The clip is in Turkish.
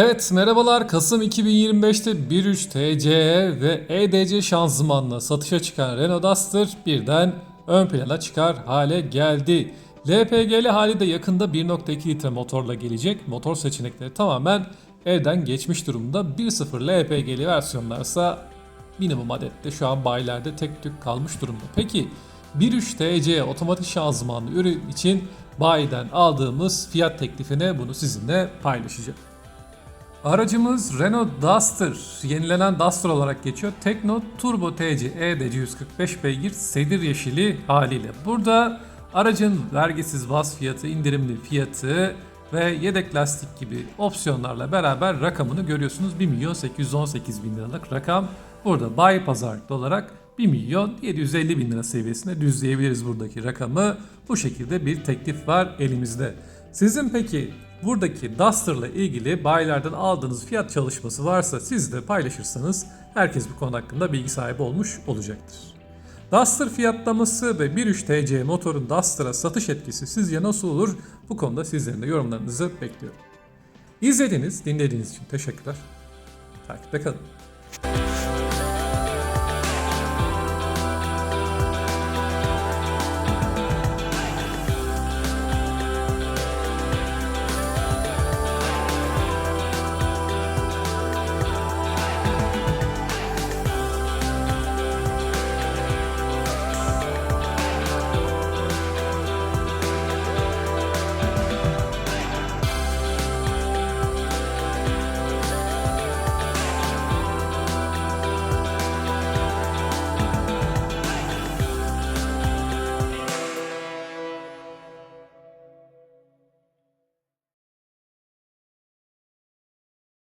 Evet merhabalar Kasım 2025'te 1.3 TC ve EDC şanzımanla satışa çıkan Renault Duster birden ön plana çıkar hale geldi. LPG'li hali de yakında 1.2 litre motorla gelecek. Motor seçenekleri tamamen elden geçmiş durumda. 1.0 LPG'li versiyonlarsa minimum adette şu an bayilerde tek tük kalmış durumda. Peki 1.3 TC otomatik şanzımanlı ürün için bayiden aldığımız fiyat teklifine bunu sizinle paylaşacağım. Aracımız Renault Duster, yenilenen Duster olarak geçiyor. Tekno Turbo TC EDC 145 beygir sedir yeşili haliyle. Burada aracın vergisiz bas fiyatı, indirimli fiyatı ve yedek lastik gibi opsiyonlarla beraber rakamını görüyorsunuz. 1 milyon 818 bin liralık rakam. Burada bay pazarlıklı olarak 1 milyon 750 bin lira seviyesine düzleyebiliriz buradaki rakamı. Bu şekilde bir teklif var elimizde. Sizin peki buradaki Duster'la ilgili bayilerden aldığınız fiyat çalışması varsa siz de paylaşırsanız herkes bu konu hakkında bilgi sahibi olmuş olacaktır. Duster fiyatlaması ve 1.3 TC motorun Duster'a satış etkisi sizce nasıl olur? Bu konuda sizlerin de yorumlarınızı bekliyorum. İzlediğiniz, dinlediğiniz için teşekkürler. Takipte kalın.